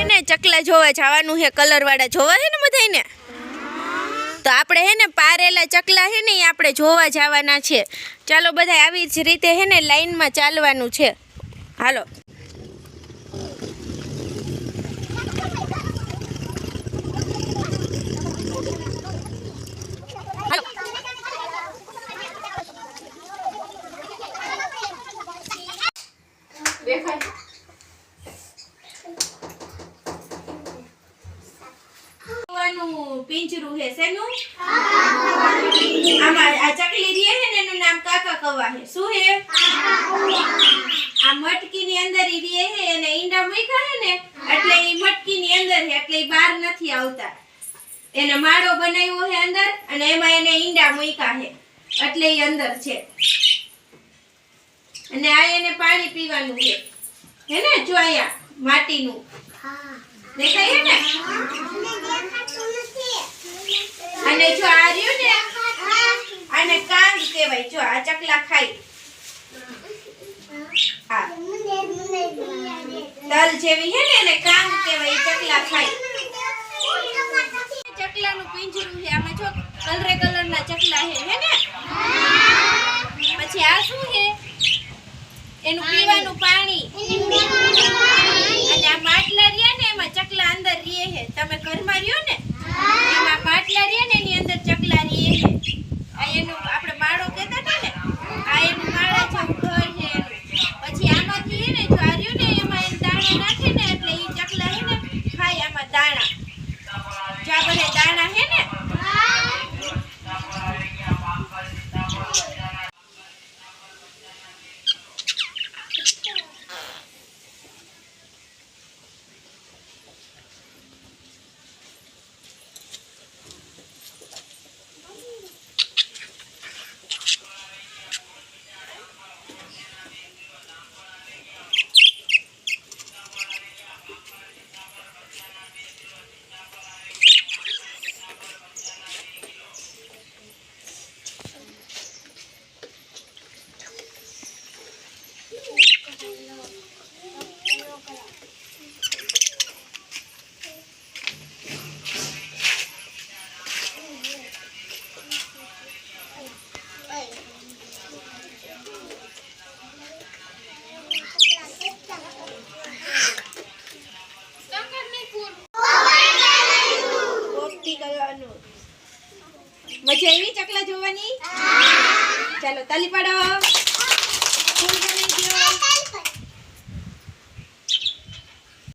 એને ચકલા જોવા જવાનું હે કલર વાળા જોવા હે ને બધાયને? તો આપણે હે ને પારેલા ચકલા હે ને એ આપણે જોવા જવાના છે. ચાલો બધા આવી જ રીતે હે ને લાઈનમાં ચાલવાનું છે. હાલો. દેખાય જોવાનું પિંજરું હે શેનું આમાં આ ચકલી રીએ હે ને એનું નામ કાકા કવા હે શું હે આ મટકી ની અંદર ઈ રીએ હે અને ઈંડા મૂક્યા હે ને, એટલે ઈ મટકી ની અંદર હે એટલે ઈ બહાર નથી આવતા. એને માળો બનાવ્યો હે અંદર અને એમાં એને ઈંડા મૂક્યા હે એટલે ઈ અંદર છે. અને આ એને પાણી પીવાનું છે. હે ને, જો અહીંયા માટીનું. દેખાય હે ને? અને જો આ રહ્યું ને, આને કાંગ કહેવાય. જો આ ચકલા ખાય. તલ જેવી હે ને, એને કાંગ કહેવાય ચકલા ખાય. ચકલાનું પિંજરું છે. આમાં જો કલરે કલરના ચકલા હે હે ને? પછી આ શું છે? એનું પીવાનું પાણી અને આ માટલા રહ્યા ને એમાં ચકલા અંદર રીએ છે તમે ઘરમાં રહ્યો ને એમાં માટલા રહ્યા ને એની અંદર ચકલા રીએ છે આ એનું આપણે માળો કહેતા હતા ને આ એનું માળા જેવું ઘર છે એનું પછી આમાંથી હે ને જો આ રહ્યું ને એમાં એને દાણા નાખે ને એટલે ઈ ચકલા હે ને ખાય આમાં દાણા બધા દાણા હે ને મજા આવી ચકલા જોવાની? ચાલો તાલી પાડો.